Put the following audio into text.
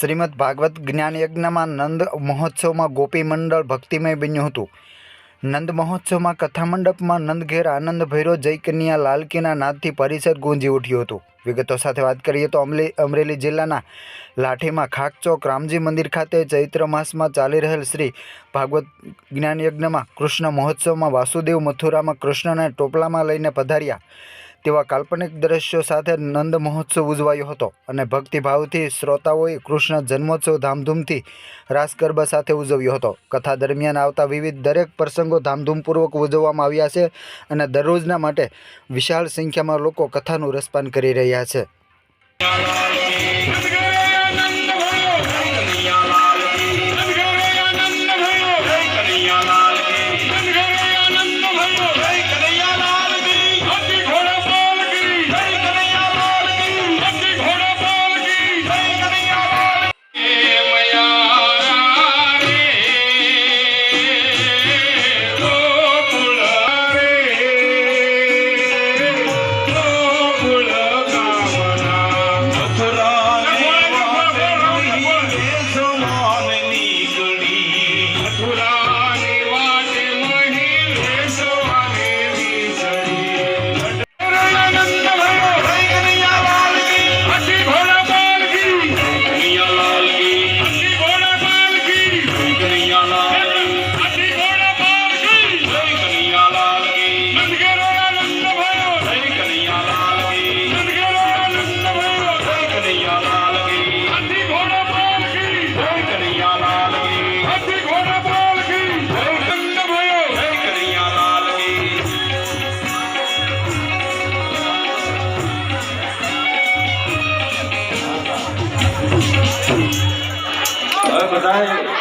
શ્રીમદ ભાગવત જ્ઞાન યજ્ઞમાં નંદ મહોત્સવમાં ગોપી મંડળ ભક્તિમય બન્યું હતું. નંદ મહોત્સવમાં કથા મંડપમાં નંદ ઘેર આનંદ ભૈરો જયકન્યા લાલકીના નાદથી પરિસર ગુંજી ઉઠ્યું હતું. વિગતો સાથે વાત કરીએ તો અમલી, અમરેલી જિલ્લાના લાઠીમાં ખાકચોક રામજી મંદિર ખાતે ચૈત્ર માસમાં ચાલી રહેલ શ્રી ભાગવત જ્ઞાન યજ્ઞમાં કૃષ્ણ મહોત્સવમાં વાસુદેવ મથુરામાં કૃષ્ણને ટોપલામાં લઈને પધાર્યા. તેવા કાલ્પનિક દ્રશ્યો સાથે નંદ મહોત્સવ ઉજવાયો હતો અને ભક્તિભાવથી શ્રોતાઓએ કૃષ્ણ જન્મોત્સવ ધામધૂમથી રાસ ગરબા સાથે ઉજવ્યો હતો. કથા દરમિયાન આવતા વિવિધ દરેક પ્રસંગો ધામધૂમપૂર્વક ઉજવવામાં આવ્યા છે અને દરરોજના માટે વિશાળ સંખ્યામાં લોકો કથાનું રસપાન કરી રહ્યા છે. હવે બધાએ